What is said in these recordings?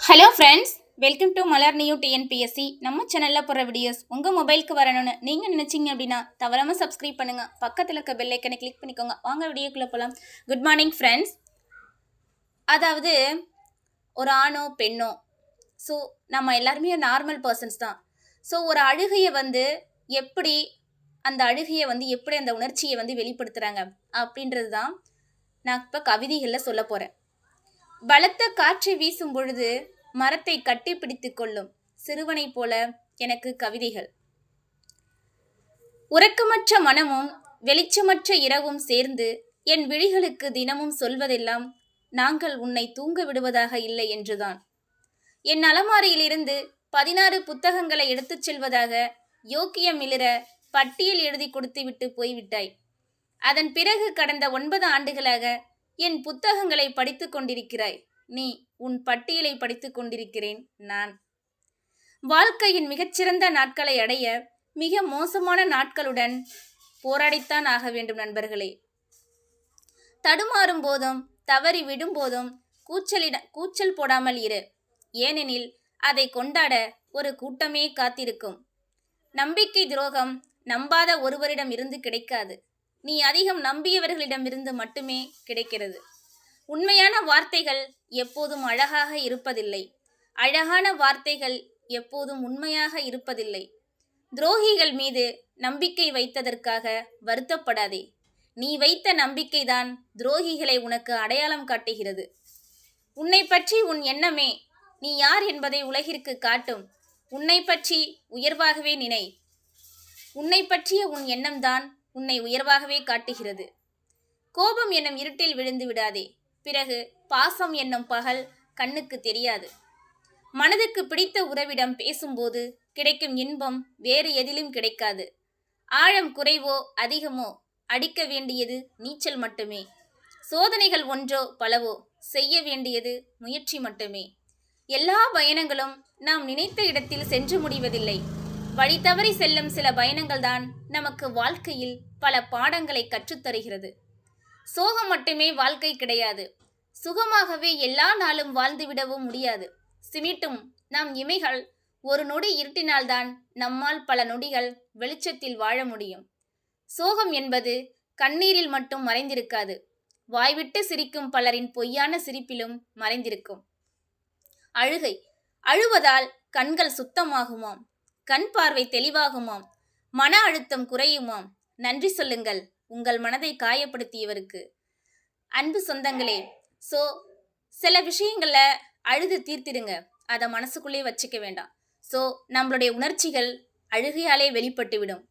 Hello friends welcome to Malar new TNPSC நம்ம சேனலில் போகிற வீடியோஸ் உங்கள் மொபைலுக்கு வரணும்னு நீங்கள் நினச்சிங்க அப்படின்னா தவறாமல் சப்ஸ்கிரைப் பண்ணுங்கள் பக்கத்தில் இருக்க பெல் ஐக்கனை கிளிக் பண்ணிக்கோங்க. வாங்க வீடியோக்குள்ளே போகலாம் குட் மார்னிங் ஃப்ரெண்ட்ஸ் அதாவது ஒரு ஆணோ பெண்ணோ ஸோ நம்ம எல்லாருமே நார்மல் பர்சன்ஸ் தான். ஸோ ஒரு அழுகையை வந்து எப்படி அந்த அழுகையை வந்து எப்படி அந்த உணர்ச்சியை வந்து வெளிப்படுத்துகிறாங்க அப்படின்றது தான் நான் இப்போ கவிதைகளில் சொல்ல போகிறேன் பலத்த காற்றை வீசும் பொழுது மரத்தை கட்டி பிடித்து கொள்ளும் சிறுவனைப் போல எனக்கு கவிதைகள். உறக்கமற்ற மனமும் வெளிச்சமற்ற இரவும் சேர்ந்து என் விழிகளுக்கு தினமும் சொல்வதெல்லாம் நாங்கள் உன்னை தூங்க விடுவதாக இல்லை என்றுதான். என் அலமாரியிலிருந்து பதினாறு புத்தகங்களை எடுத்துச் செல்வதாக யோக்கியம் இளிர பட்டியல் எழுதி கொடுத்துவிட்டு போய்விட்டாய். அதன் பிறகு கடந்த ஒன்பது ஆண்டுகளாக என் புத்தகங்களை படித்துக் கொண்டிருக்கிறாய். நீ உன் பட்டியலை படித்துக் கொண்டிருக்கிறேன் நான். வாழ்க்கையின் மிகச்சிறந்த நாட்களை அடைய மிக மோசமான நாட்களுடன் போராடித்தான் ஆக வேண்டும் நண்பர்களே. தடுமாறும் போதும் தவறி விடும் போதும் கூச்சலிட கூச்சல் போடாமல் இரு. ஏனெனில் அதை கொண்டாட ஒரு கூட்டமே காத்திருக்கும். நம்பிக்கை துரோகம் நம்பாத ஒருவரிடம் இருந்து கிடைக்காது. நீ அதிகம் நம்பியவர்களிடமிருந்து மட்டுமே கிடைக்கிறது. உண்மையான வார்த்தைகள் எப்போதும் அழகாக இருப்பதில்லை. அழகான வார்த்தைகள் எப்போதும் உண்மையாக இருப்பதில்லை. துரோகிகள் மீது நம்பிக்கை வைத்ததற்காக வருத்தப்படாதே. நீ வைத்த நம்பிக்கைதான் துரோகிகளை உனக்கு அடையாளம் காட்டுகிறது. உன்னை பற்றி உன் எண்ணமே நீ யார் என்பதை உலகிற்கு காட்டும். உன்னை பற்றி உயர்வாகவே நினை. உன்னை பற்றிய உன் எண்ணம்தான் உன்னை உயர்வாகவே காட்டுகிறது. கோபம் என்னும் இருட்டில் விழுந்து விடாதே. பிறகு பாசம் என்னும் பகல் கண்ணுக்கு தெரியாது. மனதுக்கு பிடித்த உறவிடம் பேசும்போது கிடைக்கும் இன்பம் வேறு எதிலும் கிடைக்காது. ஆழம் குறைவோ அதிகமோ அடிக்க வேண்டியது நீச்சல் மட்டுமே. சோதனைகள் ஒன்றோ பலவோ செய்ய வேண்டியது முயற்சி மட்டுமே. எல்லா பயணங்களும் நாம் நினைத்த இடத்தில் சென்று முடிவதில்லை. வழி தவறி செல்லும் சில பயணங்கள் தான் நமக்கு வாழ்க்கையில் பல பாடங்களை கற்றுத்தருகிறது. சோகம் மட்டுமே வாழ்க்கை கிடையாது. சுகமாகவே எல்லா நாளும் வாழ்ந்துவிடவும் முடியாது. சிமிட்டும் நம் இமைகள் ஒரு நொடி இருட்டினால்தான் நம்மால் பல நொடிகள் வெளிச்சத்தில் வாழ முடியும். சோகம் என்பது கண்ணீரில் மட்டும் மறைந்திருக்காது. வாய்விட்டு சிரிக்கும் பலரின் பொய்யான சிரிப்பிலும் மறைந்திருக்கும். அழுகை அழுவதால் கண்கள் சுத்தமாகுமாம். கண் பார்வை தெளிவாகுமாம். மன அழுத்தம் குறையுமாம். நன்றி சொல்லுங்கள். உங்கள் மனதை காயப்படுத்தியவருக்கு. அன்பு சொந்தங்களே ஸோ சில விஷயங்களை அழுது தீர்த்திடுங்க. அதை மனசுக்குள்ளே வச்சுக்க வேண்டாம். ஸோ நம்மளுடைய உணர்ச்சிகள் அழுகையாலே வெளிப்பட்டுவிடும்.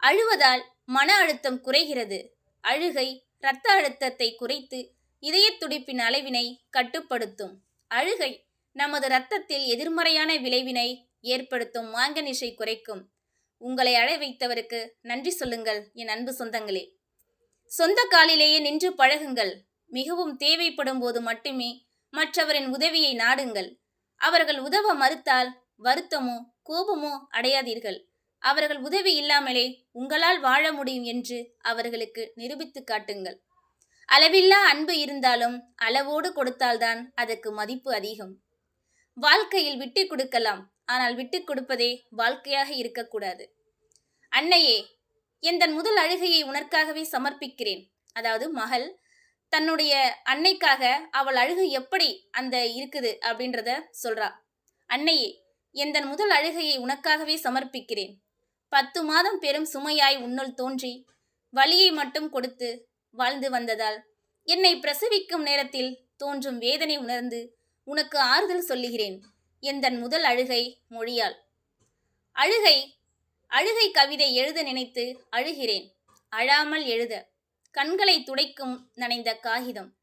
அழுவதால் மன அழுத்தம் குறைகிறது. அழுகை இரத்த அழுத்தத்தை குறைத்து இதய துடிப்பின் அளவினை கட்டுப்படுத்தும். அழுகை நமது இரத்தத்தில் எதிர்மறையான விளைவினை ஏற்படுத்தும் மாங்கனிஷை குறைக்கும். உங்களை அழை வைத்தவருக்கு நன்றி சொல்லுங்கள் என் அன்பு சொந்தங்களே. சொந்த காலிலேயே நின்று பழகுங்கள். மிகவும் தேவைப்படும் போது மட்டுமே மற்றவரின் உதவியை நாடுங்கள். அவர்கள் உதவ மறுத்தால் வருத்தமோ கோபமோ அடையாதீர்கள். அவர்கள் உதவி இல்லாமலே உங்களால் வாழ முடியும் என்று அவர்களுக்கு நிரூபித்து காட்டுங்கள். அளவில்லா அன்பு இருந்தாலும் அளவோடு கொடுத்தால்தான் அதற்கு மதிப்பு அதிகம். வாழ்க்கையில் விட்டு கொடுக்கலாம். ஆனால் விட்டு கொடுப்பதே வாழ்க்கையாக இருக்கக்கூடாது. அன்னையே எந்தன் முதல் அழுகையை உனக்காகவே சமர்ப்பிக்கிறேன். அதாவது மகள் தன்னுடைய அன்னைக்காக அவள் அழுகு எப்படி அந்த இருக்குது அப்படின்றத சொல்றா. அன்னையே எந்தன் முதல் அழுகையை உனக்காகவே சமர்ப்பிக்கிறேன். பத்து மாதம் பெரும் சுமையாய் உன்னுள் தோன்றி வலியை மட்டும் கொடுத்து வாழ்ந்து வந்ததால் என்னை பிரசவிக்கும் நேரத்தில் தோன்றும் வேதனை உணர்ந்து உனக்கு ஆறுதல் சொல்லுகிறேன். எந்தன் முதல் அழுகை மொழியால். அழுகை அழுகை கவிதை எழுத நினைத்து அழுகிறேன். அழாமல் எழுத. கண்களை துடைக்கும் நனைந்த காகிதம்.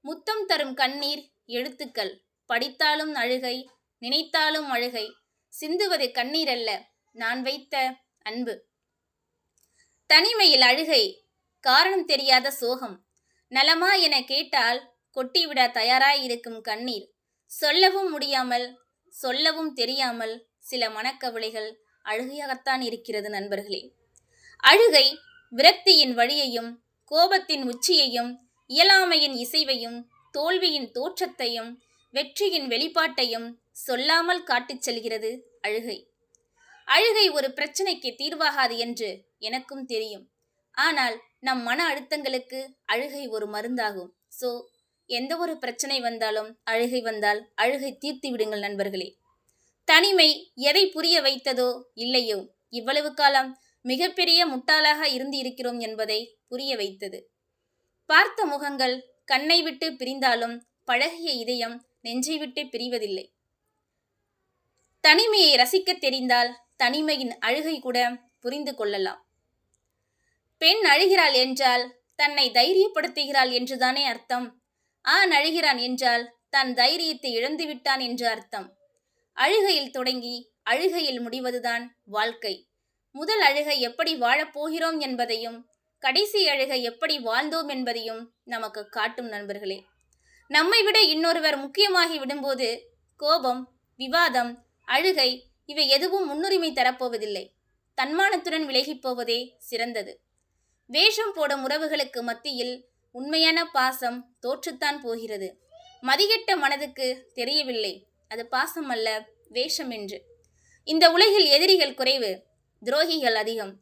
முத்தம் தரும் கண்ணீர் எழுத்துக்கள். படித்தாலும் அழுகை நினைத்தாலும் அழுகை. சிந்துவது கண்ணீர் அல்ல நான் வைத்த அன்பு. தனிமையில் அழுகை காரணம் தெரியாத சோகம். நலமா என கேட்டால் கொட்டிவிட தயாராய் இருக்கும் கண்ணீர். சொல்லவும் முடியாமல் சொல்லவும் தெரியாமல் சில மனக்கவலைகள் அழுகையாகத்தான் இருக்கிறது நண்பர்களே. அழுகை விரக்தியின் வழியையும் கோபத்தின் உச்சியையும் இயலாமையின் இசைவையும் தோல்வியின் தோற்றத்தையும் வெற்றியின் வெளிப்பாட்டையும் சொல்லாமல் காட்டிச் செல்கிறது அழுகை. அழுகை ஒரு பிரச்சனைக்கு தீர்வாகாது என்று எனக்கும் தெரியும். ஆனால் நம் மன அழுத்தங்களுக்கு அழுகை ஒரு மருந்தாகும். ஸோ எந்த ஒரு பிரச்சனை வந்தாலும் அழுகை வந்தால் அழுகை தீர்த்து விடுங்கள் நண்பர்களே. தனிமை எதை புரிய வைத்ததோ இல்லையோ இவ்வளவு காலம் மிகப்பெரிய முட்டாளாக இருந்து இருக்கிறோம் என்பதை புரிய வைத்தது. பார்த்த முகங்கள் கண்ணை விட்டு பிரிந்தாலும் பழகிய இதயம் நெஞ்சை விட்டு பிரிவதில்லை. தனிமையை ரசிக்கத் தெரிந்தால் தனிமையின் அழுகை கூட புரிந்து கொள்ளலாம். பெண் அழுகிறாள் என்றால் தன்னை தைரியப்படுத்துகிறாள் என்றுதானே அர்த்தம்? ஆண் அழுகிறான் என்றால் தன் தைரியத்தை இழந்து விட்டான் என்று அர்த்தம். அழுகையில் தொடங்கி அழுகையில் முடிவதுதான் வாழ்க்கை. முதல் அழுகை எப்படி வாழப்போகிறோம் என்பதையும் கடைசி அழுகை எப்படி வாழ்ந்தோம் என்பதையும் நமக்கு காட்டும் நண்பர்களே. நம்மை விட இன்னொருவர் முக்கியமாகி விடும்போது கோபம் விவாதம் அழுகை இவை எதுவும் முன்னுரிமை தரப்போவதில்லை. தன்மானத்துடன் விலகிப் போவதே சிறந்தது. வேஷம் போடும் உறவுகளுக்கு மத்தியில் உண்மையான பாசம் தோற்றுத்தான் போகிறது. மதிகெட்ட மனதுக்கு தெரியவில்லை. அது பாசம் அல்ல வேஷம் என்று. இந்த உலகில் எதிரிகள் குறைவு துரோகிகள் அதிகம்.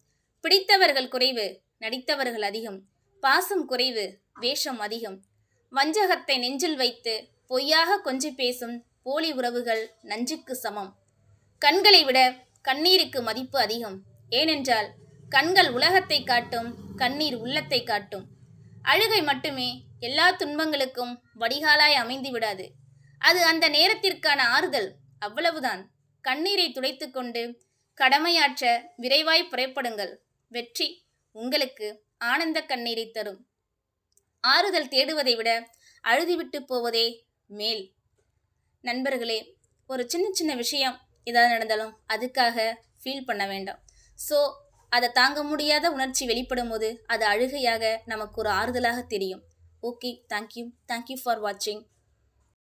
பிடித்தவர்கள் குறைவு நடித்தவர்கள் அதிகம். பாசம் குறைவு வேஷம் அதிகம். வஞ்சகத்தை நெஞ்சில் வைத்து பொய்யாக கொஞ்சி பேசும் போலி உறவுகள் நஞ்சுக்கு சமம். கண்களை விட கண்ணீருக்கு மதிப்பு அதிகம். ஏனென்றால் கண்கள் உலகத்தை காட்டும் கண்ணீர் உள்ளத்தை காட்டும். அழுகை மட்டுமே எல்லா துன்பங்களுக்கும் வடிகாலாய் அமைந்து விடாது அது அந்த நேரத்திற்கான ஆறுதல். அவ்வளவுதான். கண்ணீரை துடைத்துக்கொண்டு கடமையாற்ற விரைவாய் புறப்படுங்கள். வெற்றி உங்களுக்கு ஆனந்த கண்ணீரை தரும். ஆறுதல் தேடுவதை விட அழுதுவிட்டு போவதே மேல். நண்பர்களே ஒரு சின்ன சின்ன விஷயம் ஏதாவது நடந்தாலும் அதுக்காக ஃபீல் பண்ண வேண்டாம். ஸோ அதை தாங்க முடியாத உணர்ச்சி வெளிப்படும் போது அது அழுகையாக நமக்கு ஒரு ஆறுதலாக தெரியும். ஓகே தேங்க்யூ தேங்க்யூ ஃபார் வாட்சிங்